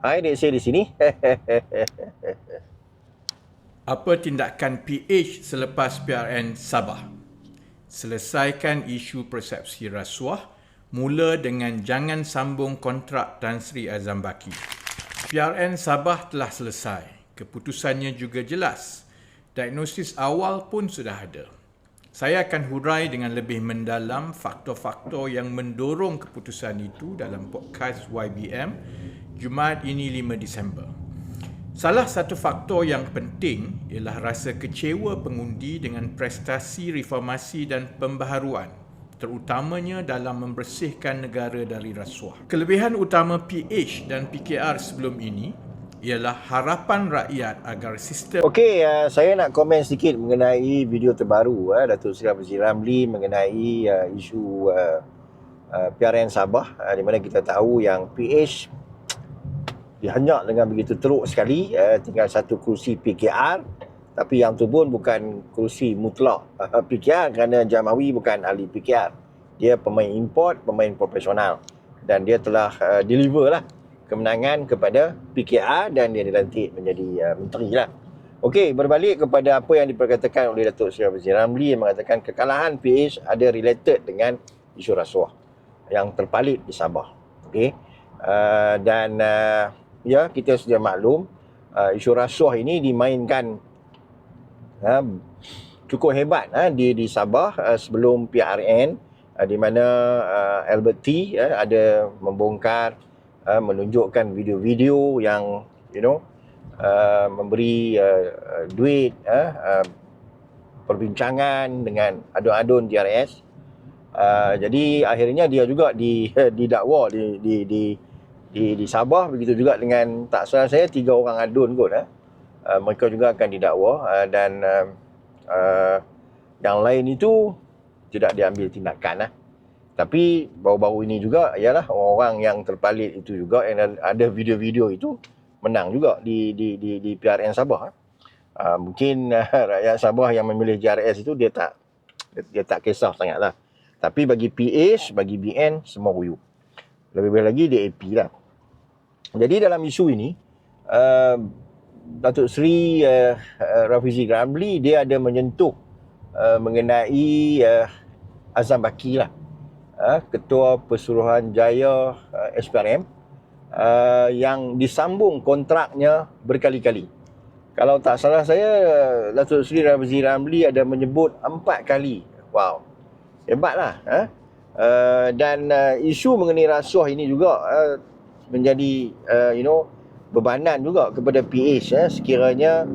Hai, dek saya di sini. Apa tindakan PH selepas PRN Sabah? Selesaikan isu persepsi rasuah mula dengan jangan sambung kontrak Tan Sri Azam Baki. PRN Sabah telah selesai. Keputusannya juga jelas. Diagnosis awal pun sudah ada. Saya akan hurai dengan lebih mendalam faktor-faktor yang mendorong keputusan itu dalam podcast YBM Jumaat ini 5 Disember. Salah satu faktor yang penting ialah rasa kecewa pengundi dengan prestasi reformasi dan pembaharuan terutamanya dalam membersihkan negara dari rasuah. Kelebihan utama PH dan PKR sebelum ini ialah harapan rakyat agar sistem Okey, uh, saya nak komen sedikit mengenai video terbaru uh, Datuk Seri Abdul Ramli mengenai uh, isu uh, uh, PRN Sabah uh, di mana kita tahu yang PH dihanyak dengan begitu teruk sekali uh, tinggal satu kursi PKR tapi yang tu pun bukan kursi mutlak uh, PKR kerana Jamawi bukan ahli PKR dia pemain import, pemain profesional dan dia telah uh, deliver lah kemenangan kepada PKR dan dia dilantik menjadi uh, menteri lah. Okey, berbalik kepada apa yang diperkatakan oleh Datuk Seri Abdul Ramli yang mengatakan kekalahan PH ada related dengan isu rasuah yang terpalit di Sabah. Okey. Uh, dan uh, ya kita sudah maklum uh, isu rasuah ini dimainkan uh, cukup hebat uh, di di Sabah uh, sebelum PRN uh, di mana uh, Albert T uh, ada membongkar uh, menunjukkan video-video yang you know uh, memberi uh, duit uh, uh, perbincangan dengan adun-adun DRS uh, jadi akhirnya dia juga di didakwa di di di di, di Sabah begitu juga dengan tak salah saya tiga orang adun kot eh. Uh, mereka juga akan didakwa uh, dan uh, uh, yang lain itu tidak diambil tindakan lah. Tapi baru-baru ini juga ialah orang-orang yang terpalit itu juga yang ada video-video itu menang juga di di di di PRN Sabah. Uh, mungkin uh, rakyat Sabah yang memilih JRS itu dia tak dia tak kisah sangatlah. Tapi bagi PH, bagi BN semua ruyu. Lebih baik lagi dia AP lah. Jadi dalam isu ini uh, Datuk Seri uh, uh, Rafizi Ramli dia ada menyentuh uh, mengenai uh, Azam Baki lah uh, Ketua Pesuruhan Jaya uh, SPRM uh, yang disambung kontraknya berkali-kali. Kalau tak salah saya, Datuk Seri Rafizi Ramli ada menyebut empat kali. Wow, hebatlah. Uh. Uh, dan uh, isu mengenai rasuah ini juga uh, menjadi uh, you know bebanan juga kepada PH eh, sekiranya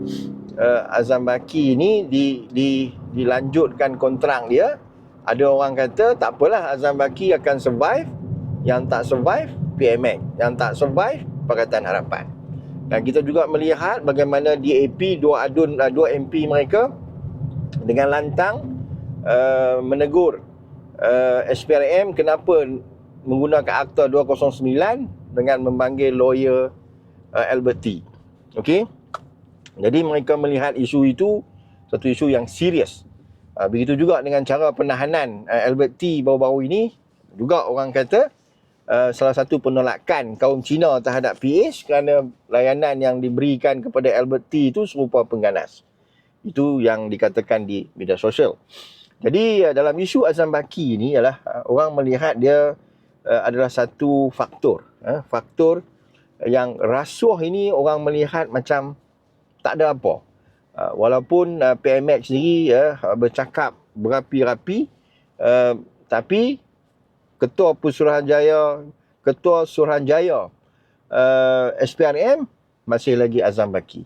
uh, Azam Baki ini di, di, dilanjutkan kontrak dia ada orang kata tak apalah Azam Baki akan survive yang tak survive PMX yang tak survive Pakatan Harapan. Dan kita juga melihat bagaimana DAP dua adun uh, dua MP mereka dengan lantang uh, menegur uh, SPRM kenapa menggunakan Akta 209 dengan memanggil lawyer uh, Albert T. Okey. Jadi mereka melihat isu itu satu isu yang serius. Uh, begitu juga dengan cara penahanan uh, Albert T baru-baru ini juga orang kata uh, salah satu penolakan kaum Cina terhadap PH kerana layanan yang diberikan kepada Albert T itu serupa pengganas. Itu yang dikatakan di media sosial. Jadi uh, dalam isu Azam Baki ini ialah uh, orang melihat dia uh, adalah satu faktor, uh, faktor yang rasuah ini orang melihat macam tak ada apa. Uh, walaupun uh, PMX sendiri uh, bercakap berapi-rapi uh, tapi ketua Pusuruhanjaya ketua Suruhanjaya uh, SPRM masih lagi Azam Baki.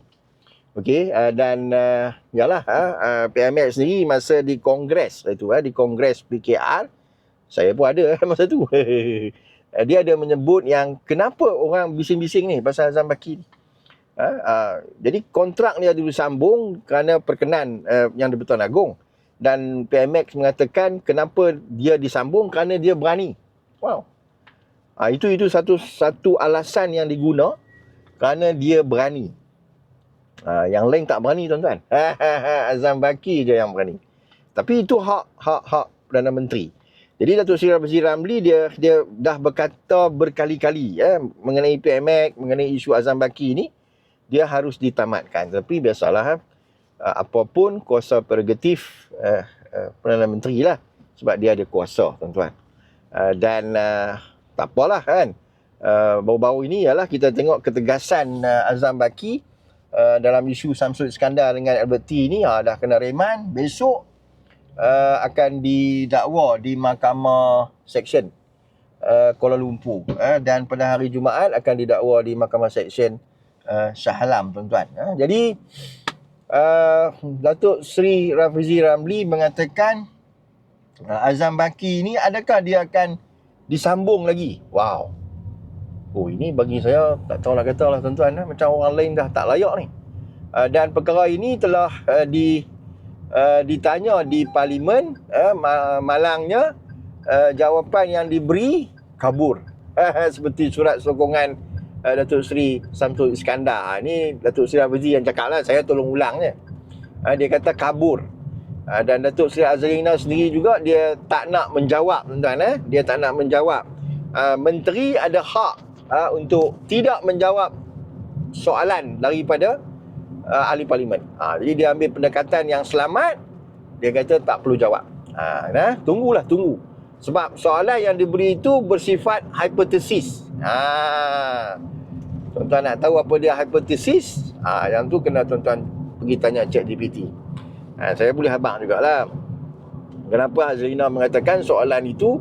Okey uh, dan uh, yalah uh, PMX sendiri masa di kongres itu uh, di kongres PKR saya pun ada masa tu. uh, dia ada menyebut yang kenapa orang bising-bising ni pasal Azam Baki ni. Ha, uh, jadi kontrak dia disambung kerana perkenan uh, yang di-Pertuan Agong dan PMX mengatakan kenapa dia disambung kerana dia berani. Wow. Uh, itu itu satu satu alasan yang diguna kerana dia berani. Uh, yang lain tak berani tuan-tuan. Azam Baki je yang berani. Tapi itu hak hak hak Perdana Menteri. Jadi Datuk Seri Rafizi Ramli dia dia dah berkata berkali-kali ya mengenai PMX, mengenai isu Azam Baki ni dia harus ditamatkan. Tapi biasalah uh, apapun kuasa prerogatif uh, uh, Perdana Menteri lah sebab dia ada kuasa tuan-tuan. Uh, dan uh, tak apalah kan. Uh, baru-baru ini ialah kita tengok ketegasan uh, Azam Baki uh, dalam isu Samsul Iskandar dengan Albert T ni uh, dah kena reman. Besok uh, akan didakwa di Mahkamah Seksyen uh, Kuala Lumpur uh, dan pada hari Jumaat akan didakwa di Mahkamah Seksyen uh, Shah Alam tuan-tuan. Uh, jadi uh, Datuk Seri Rafizi Ramli mengatakan uh, Azam Baki ni adakah dia akan disambung lagi? Wow. Oh ini bagi saya tak tahu nak kata lah tuan-tuan uh, macam orang lain dah tak layak ni. Uh, dan perkara ini telah uh, di uh, ditanya di parlimen uh, malangnya uh, jawapan yang diberi kabur. Seperti surat sokongan uh, Datuk Seri Samsul Iskandar. Ini Datuk Seri Abazi yang cakap lah saya tolong ulang je. Uh, dia kata kabur. Uh, dan Datuk Seri Azrina sendiri juga dia tak nak menjawab tuan-tuan eh? dia tak nak menjawab. Uh, menteri ada hak uh, untuk tidak menjawab soalan daripada uh, ahli parlimen. Ha, jadi dia ambil pendekatan yang selamat, dia kata tak perlu jawab. Ha, nah, tunggulah, tunggu. Sebab soalan yang diberi itu bersifat hipotesis. Ha, tuan-tuan nak tahu apa dia hipotesis? Ha, yang tu kena tuan-tuan pergi tanya chat GPT. Ha, saya boleh habang jugalah. Kenapa Azrina mengatakan soalan itu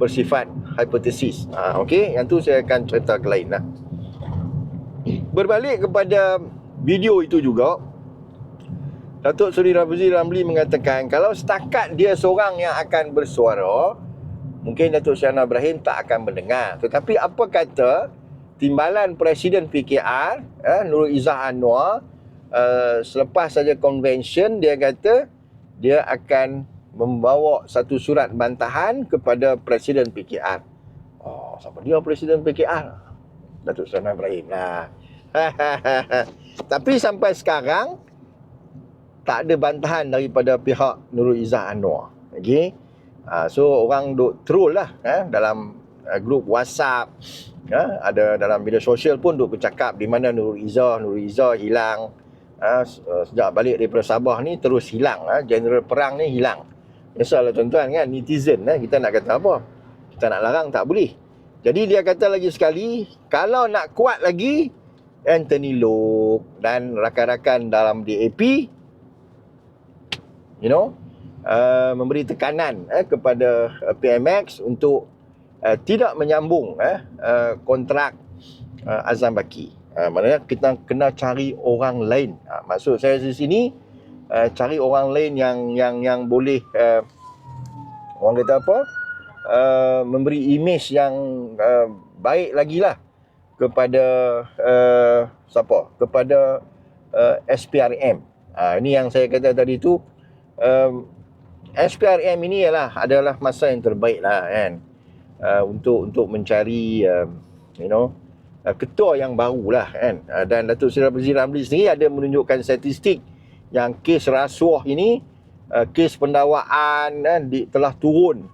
bersifat hipotesis. Ha, okay, yang tu saya akan cerita ke lain lah. Berbalik kepada video itu juga Datuk Seri Rafizi Ramli mengatakan kalau setakat dia seorang yang akan bersuara mungkin Datuk Syahna Ibrahim tak akan mendengar. Tetapi apa kata timbalan Presiden PKR eh, Nurul Izzah Anwar uh, selepas saja convention dia kata dia akan membawa satu surat bantahan kepada Presiden PKR oh siapa dia Presiden PKR Datuk Syahna Ibrahim nah Tapi sampai sekarang tak ada bantahan daripada pihak Nurul Izzah Anwar. Okey. Uh, so orang duk troll lah eh, dalam uh, grup WhatsApp. Uh, ada dalam media sosial pun duk bercakap di mana Nurul Izzah, Nurul Izzah hilang. Uh, sejak balik daripada Sabah ni terus hilang. Uh, General perang ni hilang. Biasalah tuan-tuan kan, netizen eh, kita nak kata apa? Kita nak larang tak boleh. Jadi dia kata lagi sekali, kalau nak kuat lagi, Anthony Loke dan rakan-rakan dalam DAP you know uh, memberi tekanan eh, kepada uh, PMX untuk uh, tidak menyambung eh, uh, kontrak uh, Azam Baki. Uh, maknanya kita kena cari orang lain. Uh, maksud saya di sini uh, cari orang lain yang yang yang boleh uh, orang kata apa uh, memberi image yang uh, baik lagi lah kepada uh, siapa? Kepada uh, SPRM. Uh, ini yang saya kata tadi tu um, SPRM ini ialah adalah masa yang terbaik lah kan uh, untuk untuk mencari uh, you know uh, ketua yang baru lah kan uh, dan Datuk Seri Abdul Ramli sendiri ada menunjukkan statistik yang kes rasuah ini uh, kes pendakwaan uh, di, telah turun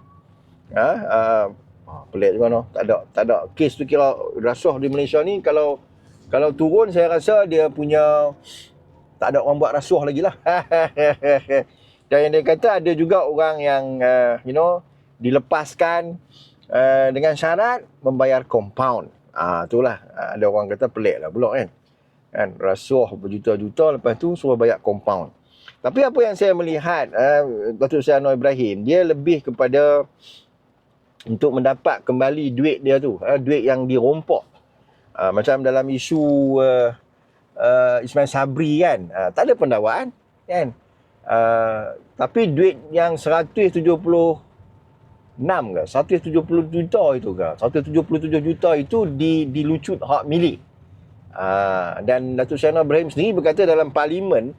uh, uh, Ha, pelik juga no. Tak ada tak ada kes tu kira rasuah di Malaysia ni kalau kalau turun saya rasa dia punya tak ada orang buat rasuah lagi lah. Dan yang dia kata ada juga orang yang uh, you know dilepaskan uh, dengan syarat membayar compound. Ah uh, itulah uh, ada orang kata pelik lah pula kan. Kan rasuah berjuta-juta lepas tu suruh bayar compound. Tapi apa yang saya melihat uh, Datuk Seri Anwar Ibrahim dia lebih kepada untuk mendapat kembali duit dia tu uh, duit yang dirompok. Uh, macam dalam isu uh, uh, Ismail Sabri kan. Uh, tak ada pendakwaan kan? Uh, tapi duit yang 176 ke 170 juta itu ke 177 juta itu di dilucut hak milik. Uh, dan Datuk Syahna Ibrahim sendiri berkata dalam parlimen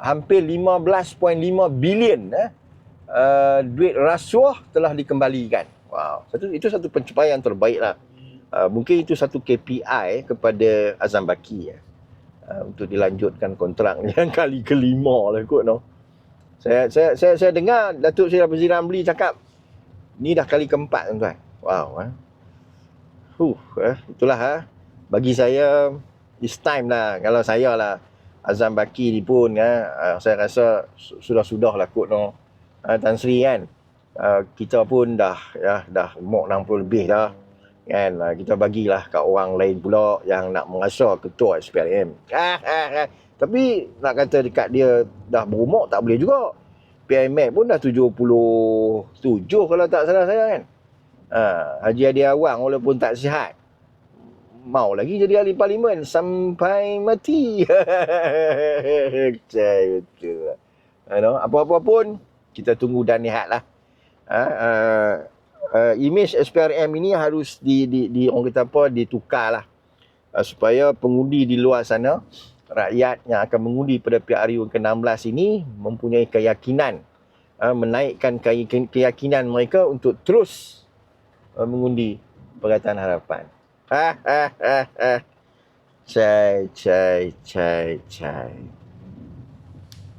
hampir 15.5 bilion eh, uh, duit rasuah telah dikembalikan Wow, satu itu satu pencapaian terbaik lah. Uh, mungkin itu satu KPI kepada Azam Baki ya. Uh, untuk dilanjutkan kontrak yang kali kelima lah kot no. Saya saya saya saya dengar Datuk Seri Abdul Ramli cakap Ni dah kali keempat tuan-tuan. Wow. Eh. Huh, eh. itulah ha. Bagi saya it's time lah kalau saya lah Azam Baki ni pun eh, uh, saya rasa su- sudah-sudah lah kot no. Uh, Tan Sri kan. Uh, kita pun dah ya dah umur 60 lebih dah. Kan uh, kita bagilah kat orang lain pula yang nak merasa ketua SPRM. Ah, ah, ah. Tapi nak kata dekat dia dah berumur tak boleh juga. PIMAC pun dah 77 kalau tak salah saya kan. Ha, Haji Adi Awang walaupun tak sihat. Mau lagi jadi ahli parlimen sampai mati. Cai betul. apa-apa pun kita tunggu dan lihat uh, uh, image SPRM ini harus di, di, di orang kata apa ditukar lah. Uh, supaya pengundi di luar sana rakyat yang akan mengundi pada PRU ke-16 ini mempunyai keyakinan uh, menaikkan keyakin- keyakinan mereka untuk terus uh, mengundi Perkataan Harapan. Ha ha ha ha. Cai cai cai cai.